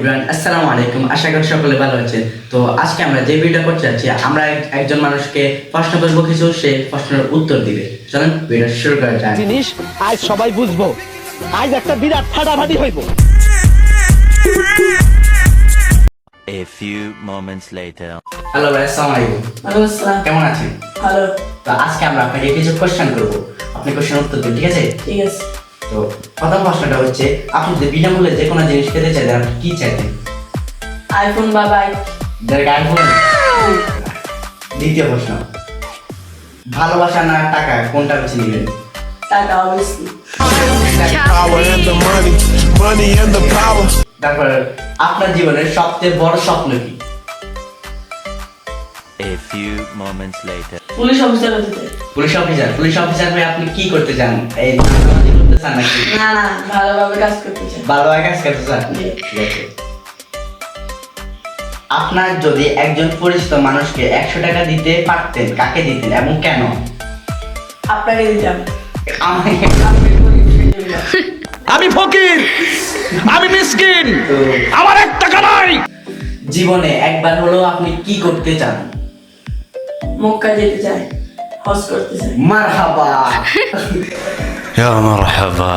Everyone আসসালামু আলাইকুম। আশা করি সকলে ভালো আছেন। তো আজকে আমরা যে ভিডিওটা করতে যাচ্ছি আমরা একজন মানুষকে প্রশ্ন করব কিছু সে প্রশ্নের উত্তর দিবে। চলেন ভিডিও শুরু করা যাক। জিনিস আজ সবাই বুঝব। আজ একটা বিরাট ফাটাফাটি হইব। A few moments later. Hello ভাই আসসালামু আলাইকুম। ওয়ালাইকুম আসসালাম। কেমন আছেন? ভালো। তো আজকে আমরা আপনাকে কিছু কোশ্চেন করব। আপনি কোশ্চেন উত্তর দিন ঠিক আছে? ঠিক আছে। তো প্রথম প্রশ্নটা হচ্ছে আপনি যদি বিনামূল্যে যে কোনো জিনিস পেতে চাইতেন আপনি কি চাইতেন আইফোন বা বাইক বলেন দ্বিতীয় প্রশ্ন ভালোবাসা না টাকা কোনটা বেছে নেবেন টাকা অবশ্যই. তারপর আপনার জীবনের সবচেয়ে বড় স্বপ্ন কি? A few moments later. Police officer হতে পুলিশ অফিসার পুলিশ অফিসার হয়ে আপনি কি করতে চান? এই চান নাকি? না না ভালোভাবে কাজ করতে চাই ভালোভাবে কাজ করতে চান ঠিক আছে। আপনার যদি একজন পরিচিত মানুষকে একশো টাকা দিতে পারতেন কাকে দিতেন এবং কেন? আপনাকে দিতাম। আমাকে। আমি ফকির আমি মিসকিন আমার এক টাকা নাই। জীবনে একবার হলো আপনি কি করতে চান? মক্কা যেতে চাই হজ করতে চাই। মারহাবা। Ya marhaba.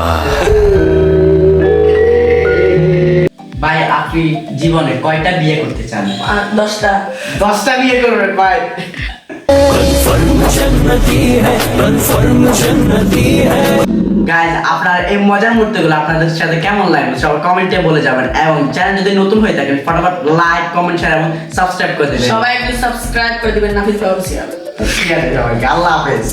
ভাই আপনি জীবনে কয়টা বিয়ে করতে চান? দশটা। দশটা বিয়ে করবেন ভাই। গাইজ আপনার এই মজার মুহূর্তগুলো আপনাদের সাথে কেমন লাগল? সবাই কমেন্টে বলে যাবেন। এবং চ্যানেল যদি নতুন হয়ে থাকেন ফটাফট লাইক কমেন্ট শেয়ার এবং সাবস্ক্রাইব করে দেবেন। সবাই একটু সাবস্ক্রাইব করে দিবেন নাফিস অফিসিয়াল ঠিক আছে আল্লাহ হাফেজ।